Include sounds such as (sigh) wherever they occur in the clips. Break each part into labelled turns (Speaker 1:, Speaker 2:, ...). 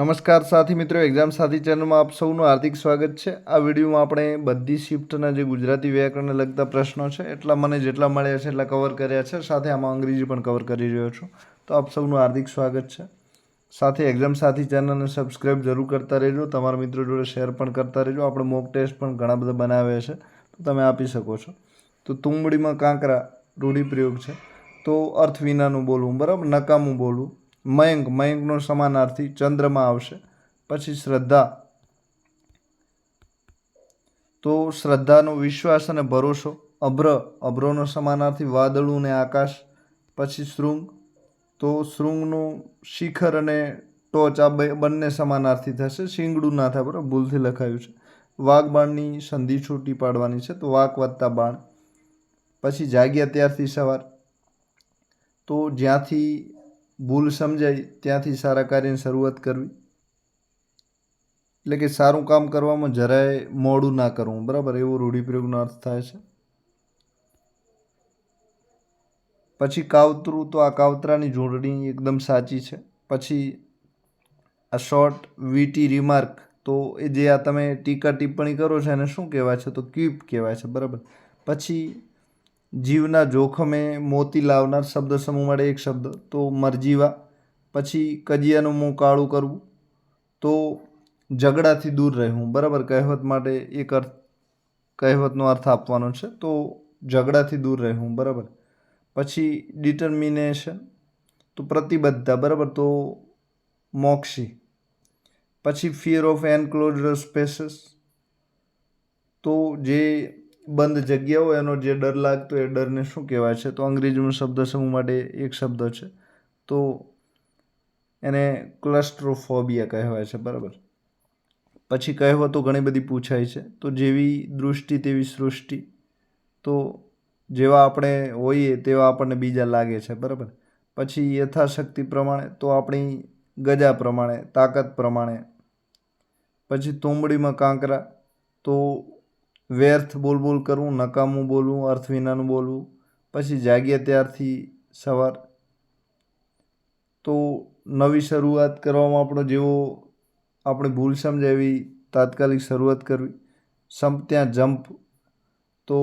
Speaker 1: નમસ્કાર સાથી મિત્રો એક્ઝામ સાથી ચેનલમાં આપ સૌનું હાર્દિક સ્વાગત છે. આ વિડીયોમાં આપણે બધી શિફ્ટના જે ગુજરાતી વ્યાકરણને લગતા પ્રશ્નો છે, એટલા મને જેટલા મળ્યા છે એટલા કવર કર્યા છે. સાથે આમાં અંગ્રેજી પણ કવર કરી રહ્યો છું. તો આપ સૌનું હાર્દિક સ્વાગત છે. સાથે એક્ઝામ સાથી ચેનલને સબસ્ક્રાઈબ જરૂર કરતા રહેજો. તમારા મિત્રો જોડે શેર પણ કરતા રહેજો. આપણે મોક ટેસ્ટ પણ ઘણા બધા બનાવ્યા છે. તો તમે આપી શકો છો. તો તુંબડીમાં કાંકરા રૂઢિપ્રયોગ છે. તો અર્થ વિનાનું બોલવું, બરાબર? નકામું બોલવું. મયંક, મયંકનો સમાનાર્થી ચંદ્રમાં આવશે. પછી શ્રદ્ધા. તો શ્રદ્ધાનો વિશ્વાસ અને ભરોસો. અભ્ર, અભ્રનો સમાનાર્થી વાદળું અને આકાશ. પછી શૃંગ. તો શૃંગનું શિખર અને ટોચ આ બંને સમાનાર્થી થશે. શિંગડું ના થાય, બરાબર? ભૂલથી લખાયું છે. વાઘબાણની સંધિ છૂટી પાડવાની છે, તો વાક વત્તા બાણ. પછી જાગ્યા ત્યારથી સવાર. તો જ્યાંથી ભૂલ સમજાય ત્યાંથી સારા કાર્યની શરૂઆત કરવી. એટલે કે સારું કામ કરવામાં જરાય મોડું ના કરવું, બરાબર? એવો રૂઢિપ્રયોગનો અર્થ થાય છે. પછી કાવતરું તો આ કાવતરાની જોડણી એકદમ સાચી છે. પછી આ શોર્ટ, વીટી રિમાર્ક તો એ જે આ તમે ટીકા ટિપ્પણી કરો છો એને શું કહેવાય છે? તો ક્યુપ કહેવાય છે, બરાબર? પછી જીવના જોખમે મોતી લાવનાર શબ્દ સમૂહ માટે એક શબ્દ, તો મરજીવા પછી કજિયાનું મોં કાળું કરવું, તો ઝઘડાથી દૂર રહેવું. બરાબર, કહેવત માટે એક અર્થ, કહેવતનો અર્થ આપવાનો છે, તો ઝઘડાથી દૂર રહેવું, બરાબર. પછી ડિટર્મિનેશન, તો પ્રતિબદ્ધતા, બરાબર, તો મોક્ષી. પછી ફિયર ઓફ એનક્લોઝ સ્પેસીસ, તો જે બંધ જગ્યાઓ, એનો જે ડર લાગતો એ ડરને શું કહેવાય છે? તો અંગ્રેજીમાં શબ્દ સમૂહ માટે એક શબ્દ છે. તો એને ક્લસ્ટ્રોફોબિયા કહેવાય છે, બરાબર? પછી કહેવતો ઘણી બધી પૂછાય છે. તો જેવી દૃષ્ટિ તેવી સૃષ્ટિ. તો જેવા આપણે હોઈએ તેવા આપણને બીજા લાગે છે, બરાબર? પછી યથાશક્તિ પ્રમાણે તો આપણી ગજા પ્રમાણે, તાકાત પ્રમાણે. પછી તોમડીમાં કાંકરા. તો વ્યર્થ બોલ બોલ કરવું નકામું બોલવું અર્થ વિનાનું બોલવું પછી જાગ્યા ત્યારથી સવાર. તો નવી શરૂઆત કરવામાં આપણો જેવો આપણે ભૂલ સમજાવી તાત્કાલિક શરૂઆત કરવી. સંપ ત્યાં જમ્પ તો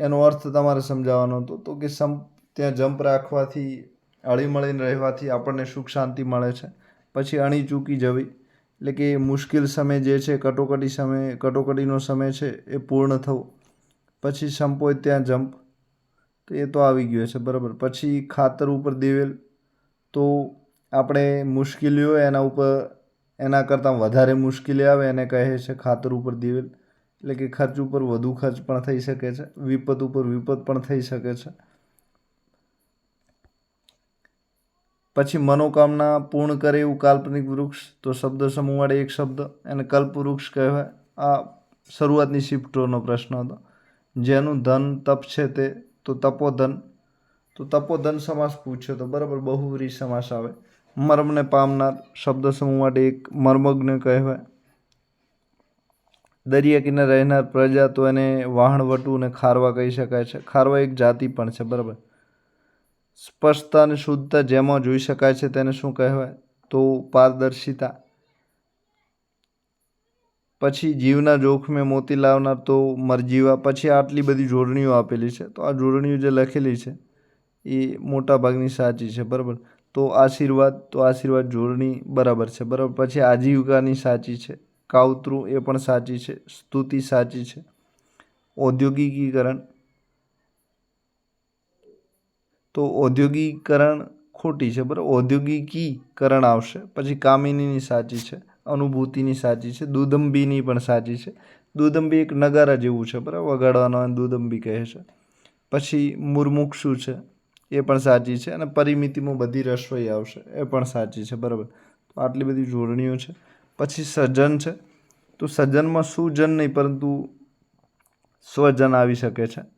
Speaker 1: એનો અર્થ તમારે સમજાવવાનો હતો, તો કે સંપ ત્યાં જમ્પ રાખવાથી અળીમળીને રહેવાથી આપણને સુખ શાંતિ મળે છે. પછી અણી ચૂકી જવી. એટલે કે મુશ્કેલ સમય જે છે, કટોકટી સમય, કટોકટીનો સમય છે, એ પૂર્ણ થવો. પછી સંપોય ત્યાં જમ્પ તો એ તો આવી ગયો છે, બરાબર. પછી ખાતર ઉપર દેવેલ. તો આપણે મુશ્કેલીઓ એના ઉપર, એના કરતાં વધારે મુશ્કેલી આવે એને કહે છે ખાતર ઉપર દેવેલ. એટલે કે ખર્ચ ઉપર વધુ ખર્ચ પણ થઈ શકે છે, વિપત ઉપર વિપત પણ થઈ શકે છે. પછી મનોકામના પૂર્ણ કરે એવું કાલ્પનિક વૃક્ષ, તો શબ્દ સમૂહ વાળે એક શબ્દ એને કલ્પ વૃક્ષ કહેવાય. આ શરૂઆતની શિફ્ટોનો પ્રશ્ન હતો. જેનું ધન તપ છે તે, તો તપોધન. તો તપોધન સમાસ પૂછ્યો તો બરાબર બહુવ્રી સમાસ આવે. મર્મને પામનાર શબ્દ સમૂહ માટે એક મર્મજ્ઞ કહેવાય. દરિયા કિનારે રહેનાર પ્રજા તો એને વાહણવટું અને ખારવા કહી શકાય છે. ખારવા એક જાતિ પણ છે, બરાબર. સ્પષ્ટતા અને શુદ્ધતા જેમાં જોઈ શકાય છે તેને શું કહેવાય? તો પારદર્શિતા. પછી જીવના જોખમે મોતી લાવનાર તો મરજીવા પછી આટલી બધી જોડણીઓ આપેલી છે. તો આ જોડણીઓ જે લખેલી છે, એ મોટા ભાગની સાચી છે, બરાબર? તો આશીર્વાદ તો આશીર્વાદ જોડણી બરાબર છે, બરાબર? પછી આજીવિકાની સાચી છે, કાવતરું એ પણ સાચી છે, સ્તુતિ સાચી છે, ઔદ્યોગિકીકરણ તો ઔદ્યોગિકરણ ખોટી છે, બરાબર? ઔદ્યોગિકીકરણ આવશે, પછી કામિનીની સાચી છે, અનુભૂતિની સાચી છે, દુદંબીની પણ સાચી છે. દુદંબી એક નગારા જેવું છે, બરાબર? વગાડવાનો દુદંબી કહે છે. પછી મુર્મુક્ષુ છે? એ પણ સાચી છે અને પરિમિતિમાં બધી રસોઈ આવશે, એ પણ સાચી છે, બરાબર? તો આટલી બધી જોડણીઓ છે. પછી સજ્જન છે. તો સજનમાં સુજન નહીં, પરંતુ સ્વજન આવી શકે છે.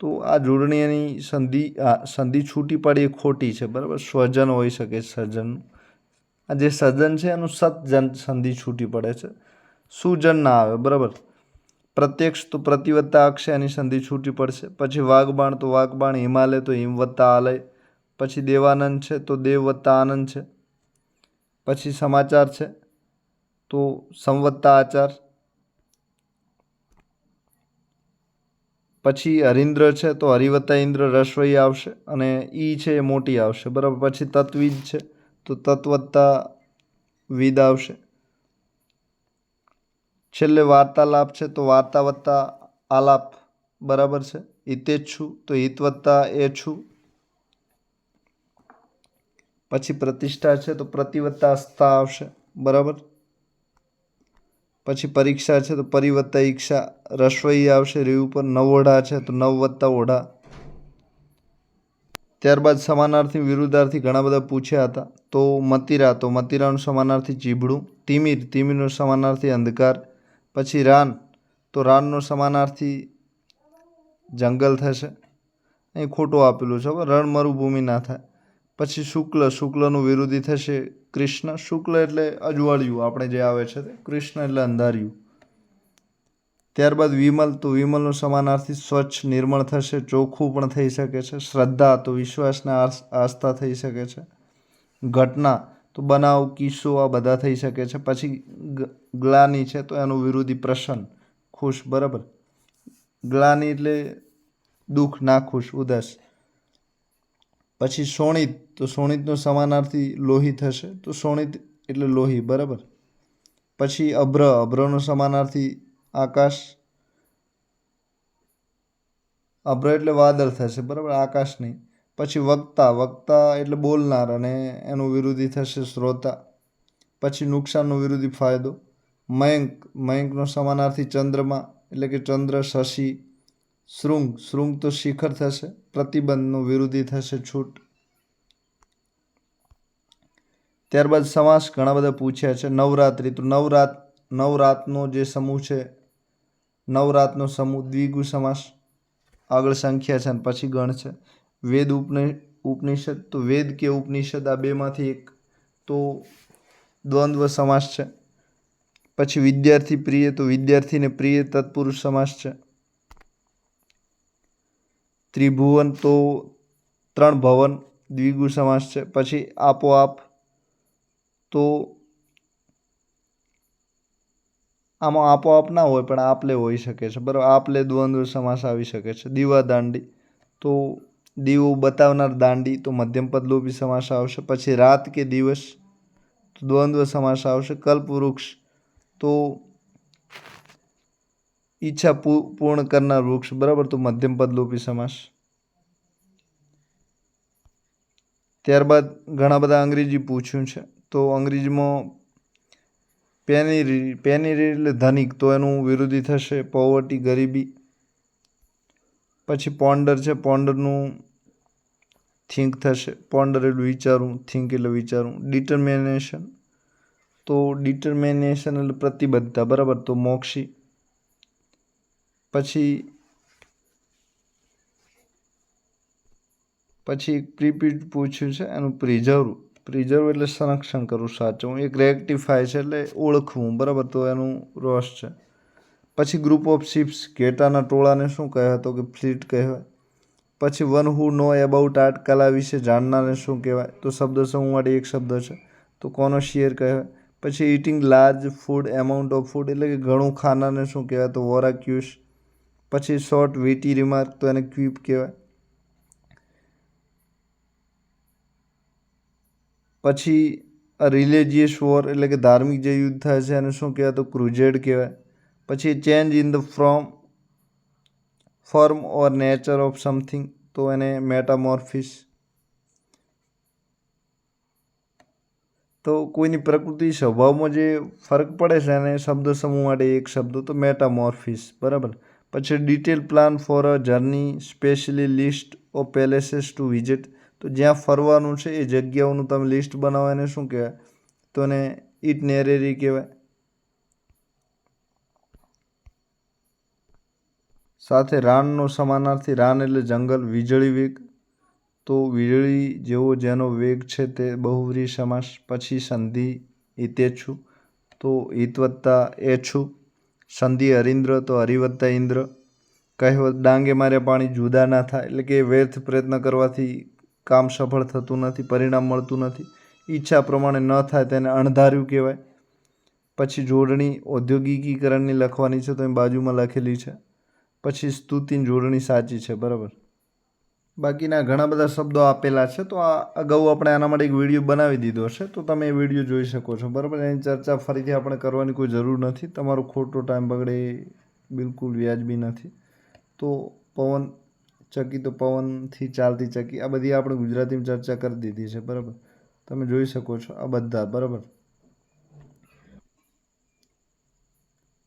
Speaker 1: તો આ જોડણીની સંધિ સંધિ છૂટી પડી એ ખોટી છે, બરાબર? સ્વજન હોઈ શકે સર્જન આ જે સર્જન છે, એનું સતજન સંધિ છૂટી પડે છે. સુજન ના આવે, બરાબર? પ્રત્યક્ષ તો પ્રતિવત્તા અક્ષય એની સંધિ છૂટી પડશે. પછી વાઘબાણ તો વાઘબાણ, હિમાલય તો હિમવત્તા આલય. પછી દેવાનંદ છે તો દેવવત્તા આનંદ છે. પછી સમાચાર છે તો સંવત્તા આચાર. પછી હરિન્દ્ર છે તો હરિવત્તા ઇન્દ્ર રસવઈ આવશે અને ઈ છે એ મોટી આવશે. બરાબર, પછી તત્વીજ છે તો તત્વત્તા વિદ આવશે. છેલ્લે વાર્તાલાપ છે તો વાર્તા વત્તા આલાપ બરાબર છે. હિતેજ છું તો હિત વત્તા એ છું પછી પ્રતિષ્ઠા છે તો પ્રતિવત્તા સ્થા આવશે. બરાબર? પછી પરીક્ષા છે તો પરિવત્તા ઈક્ષા રસવઈ આવશે રી ઉપર નવોઢા છે તો નવ વત્તા ઓઢા. ત્યારબાદ સમાનાર્થી વિરુદ્ધાર્થી ઘણા બધા પૂછ્યા હતા. તો મતિરા, તો મતિરાનું સમાનાર્થી ચીબડું તિમિર, તિમિરનો સમાનાર્થી અંધકાર, પછી રાન, તો રાનનો સમાનાર્થી જંગલ થશે. અહીં ખોટું આપેલું છે રણ મરુભૂમિ ના થાય. પછી શુક્લ, શુક્લનું વિરોધી થશે કૃષ્ણ. શુક્લ એટલે અજવાળિયું, આપણે જે આવે છે તે. કૃષ્ણ એટલે અંધારિયું. ત્યારબાદ વિમલ, તો વિમલનું સમાનાર્થી સ્વચ્છ, નિર્મળ થશે, ચોખ્ખું પણ થઈ શકે છે. શ્રદ્ધા, તો વિશ્વાસને આસ્થા થઈ શકે છે. ઘટના, તો બનાવ, કિસ્સો, આ બધા થઈ શકે છે. પછી ગ્લાની છે, તો એનું વિરોધી પ્રસન્ન, ખુશ, બરાબર? ગ્લાની એટલે દુઃખ ના ખુશ ઉદાસ. પછી શોણિત તો શોણિતનો સમાનાર્થી લોહી થશે. તો શોણિત એટલે લોહી, બરાબર? પછી અભ્ર, અભ્રનો સમાનાર્થી આકાશ. અભ્ર એટલે વાદળ થશે, બરાબર? આકાશ નહીં પછી વક્તા વક્તા એટલે બોલનાર અને એનું વિરોધી થશે શ્રોતા. પછી નુકસાનનો વિરોધી ફાયદો. મયંક, મયંકનો સમાનાર્થી ચંદ્રમાં એટલે કે ચંદ્ર શશી. શૃંગ શૃંગ તો શિખર થશે, પ્રતિબંધનો વિરોધી થશે છૂટ. ત્યારબાદ સમાસ ઘણા બધા પૂછ્યા છે. નવરાત્રિ તો નવરાત, નવરાતનો જે સમૂહ છે, નવરાતનો સમૂહ દ્વિગુ સમાસ આગળ સંખ્યા છે અને પછી ગણ છે. વેદ ઉપનિ, ઉપનિષદ તો વેદ કે ઉપનિષદ આ બેમાંથી એક તો દ્વંદ્વ સમાસ છે. પછી વિદ્યાર્થી પ્રિય તો વિદ્યાર્થીને પ્રિય તત્પુરુષ સમાસ છે. ત્રિભુવન તો ત્રણ ભવન દ્વિગુ સમાસ છે. પછી આપોઆપ તો આમાં આપોઆપ ના હોય, પણ આપલે હોઈ શકે છે. બરાબર, આપલે દ્વંદ્વ સમાસ આવી શકે છે. દીવા દાંડી, તો દીવો બતાવનાર દાંડી તો મધ્યમ પદ લોપી સમાસ આવશે. પછી રાત કે દિવસ તો દ્વંદ્વ સમાસ આવશે. કલ્પવૃક્ષ તો ઈચ્છા પૂર્ણ કરનાર વૃક્ષ, બરાબર, તો મધ્યમ પદ લોપી સમાસ. ત્યારબાદ ઘણા બધા અંગ્રેજી પૂછ્યું છે. તો અંગ્રેજીમાં પેનેરી પેનેરી એટલે ધનિક, તો એનું વિરોધી થશે પોવર્ટી ગરીબી. પછી પોન્ડર છે પોન્ડરનું થિંક થશે. પોન્ડર એટલે વિચારવું થિંક એટલે વિચારવું ડિટર્મિનેશન. તો ડિટર્મિનેશન એટલે પ્રતિબદ્ધતા, બરાબર? તો મોક્ષી. પછી પછી એક પ્રીપીડ પૂછ્યું છે, એનું પ્રિઝર્વ. પ્રિઝર્વ એટલે સંરક્ષણ કરવું સાચવું એક રેક્ટિફાય છે એટલે ઓળખવું. બરાબર? તો એનું રોસ છે. પછી ગ્રુપ ઓફ શિપ્સ ઘેટાના ટોળાને શું કહેવાય તો કે ફ્લીટ કહેવાય? પછી one who know about art કલા વિશે જાણનારને શું કહેવાય? તો શબ્દ સમૂહ માટે એક શબ્દ છે. તો કોનો શિયર કહેવાય? પછી eating large food amount of food એટલે કે ઘણું ખાનારને શું કહેવાય? તો વોરાક્યુસ. પછી શોર્ટ વીટી રિમાર્ક તો એને ક્વિપ કહેવાય. પછી રિલિજિયસ વોર એટલે કે ધાર્મિક જે યુદ્ધ થાય છે એને શું કહેવાય તો ક્રુઝેડ કહેવાય. પછી change in the from form or nature of something તો એને મેટામોર્ફિસ તો કોઈની પ્રકૃતિ સ્વભાવમાં જે ફરક પડે છે એને શબ્દ સમૂહ માટે એક શબ્દ તો મેટામોર્ફિસ બરાબર? પછી detail plan for a journey specially list of places to visit તો જ્યાં ફરવાનું છે એ જગ્યાઓનું તમે લિસ્ટ બનાવો, એને શું કહેવાય? તો એને ઇટનેરેરી કહેવાય. સાથે રાનનો સમાનાર્થી, રાન એટલે જંગલ, વીજળી વેગ. તો વીજળી જેવો જેનો વેગ છે તે બહુવ્રી સમાસ પછી સંધિ હિતેચ્છુ તો હિત વત્તા એચ્છુ સંધિ હરિન્દ્ર, તો હરિવત્તા ઇન્દ્ર. કહેવત, ડાંગે મારે પાણી જુદા ના થાય. એટલે કે વ્યર્થ પ્રયત્ન કરવાથી કામ સફળ થતું નથી, પરિણામ મળતું નથી. ઈચ્છા પ્રમાણે ન થાય તેને અણધાર્યું કહેવાય. પછી જોડણી ઔદ્યોગિકીકરણની લખવાની છે તો એ બાજુમાં લખેલી છે. પછી સ્તુતિની જોડણી સાચી છે, બરાબર. બાકીના ઘણા બધા શબ્દો આપેલા છે, તો આ અગાઉ આપણે આના માટે એક વીડિયો બનાવી દીધો છે, તો તમે એ વીડિયો જોઈ શકો છો, બરાબર? એની ચર્ચા ફરીથી આપણે કરવાની કોઈ જરૂર નથી. તમારો ખોટો ટાઈમ બગડે બિલકુલ વ્યાજબી નથી. તો પવન ચકી તો પવનથી ચાલતી ચકી. આ બધી આપણે ગુજરાતીમાં ચર્ચા કરી દીધી છે, બરાબર? તમે જોઈ શકો છો આ બધા, બરાબર?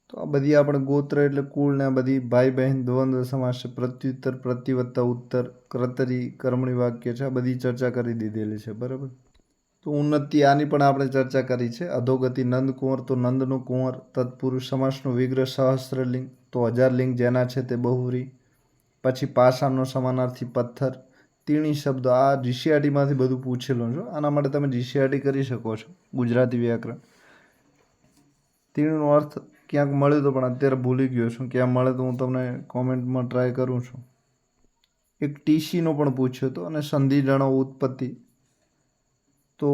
Speaker 1: તો આ બધી આપણે ગોત્ર એટલે કુળ ને આ બધી ભાઈ બહેન દ્વંદ્વ સમાસ છે, પ્રત્યુત્તર, પ્રતિવત્તા, ઉત્તર, કર્તરી, કર્મણી વાક્ય છે, આ બધી ચર્ચા કરી દીધેલી છે, બરાબર? તો ઉન્નતિ આની પણ આપણે ચર્ચા કરી છે. અધોગતિ નંદ કુંવર, તો નંદનો કુંવર, તત્પુરુષ સમાસનો વિગ્રહ સહસ્ત્રલિંગ, તો હજાર લિંગ જેના છે તે બહુરી પછી પાષાણનો સમાનાર્થી પથ્થર, તીણી શબ્દ, આ જીસીઆરટીમાંથી બધું પૂછેલું છું. આના માટે તમે જીસીઆરટી કરી શકો છો, ગુજરાતી વ્યાકરણ. તીણીનો અર્થ ક્યાંક મળ્યો તો પણ અત્યારે ભૂલી ગયો છું. ક્યાં મળે તો હું તમને કોમેન્ટમાં ટ્રાય કરું છું. એક ટીસીનો પણ પૂછ્યો હતો અને સંધિ જણો ઉત્પત્તિ તો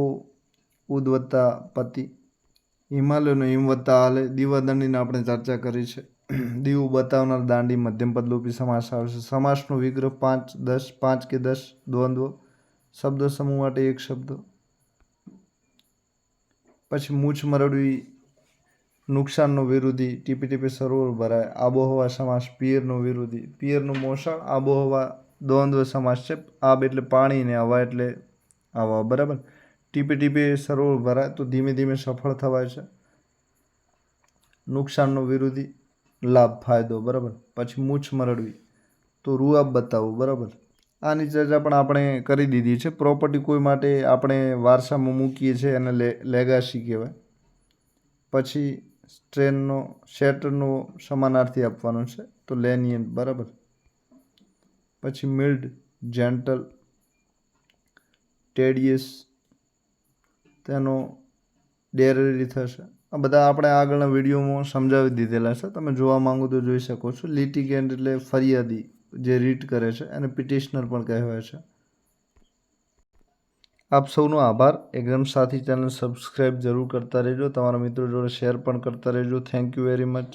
Speaker 1: ઉદ વત્તા પતિ હિમાલયનો હિમ વત્તા હાલે દીવાદંડીને આપણે ચર્ચા કરી છે. (clears throat) દીવું બતાવનાર દાંડી મધ્યમ પદલોપી સમાસ આવશે સમાસનો વિગ્રહ પાંચ, દસ, પાંચ કે દસ દ્વંદ્વ શબ્દ સમૂહ માટે એક શબ્દ. પછી મૂછ મરડવી, નુકસાનનો વિરોધી, ટીપી ટીપી સરોવર ભરાય, આબોહવા સમાસ, પિયરનો વિરોધી. પિયરનું મોસાળ, આબોહવા દ્વંદ્વ સમાસ છે. આબ એટલે પાણી ને હવા એટલે હવા બરાબર? ટીપી ટીપી સરોવર ભરાય તો ધીમે ધીમે સફળ થવાય છે. નુકસાનનો વિરોધી લાભ, ફાયદો, બરાબર? પછી મૂછ મરડવી. તો રૂઆબ બતાવવું બરાબર? આની ચર્ચા પણ આપણે કરી દીધી છે. પ્રોપર્ટી કોઈ માટે આપણે વારસામાં મૂકીએ છીએ એને લેગાસી કહેવાય. પછી સ્ટ્રેનનો શેટરનો સમાનાર્થી આપવાનો છે. તો લેનિયન બરાબર? પછી મિલ્ડ જેન્ટલ ટેડિયસ તેનો ડેરરી થશે. આ બધા આપણે આગળના વિડીયોમાં સમજાવી દીધેલા છે. તમે જોવા માંગો તો જોઈ શકો છો. લિટિગેન્ટ એટલે ફરિયાદી જે રીટ કરે છે, એને પિટિશનર પણ કહેવાય છે. આપ સૌનો આભાર. એકદમ સાથી ચેનલ સબસ્ક્રાઈબ જરૂર કરતા રહેજો. તમારા મિત્રો જોડે શેર પણ કરતા રહેજો. Thank you very much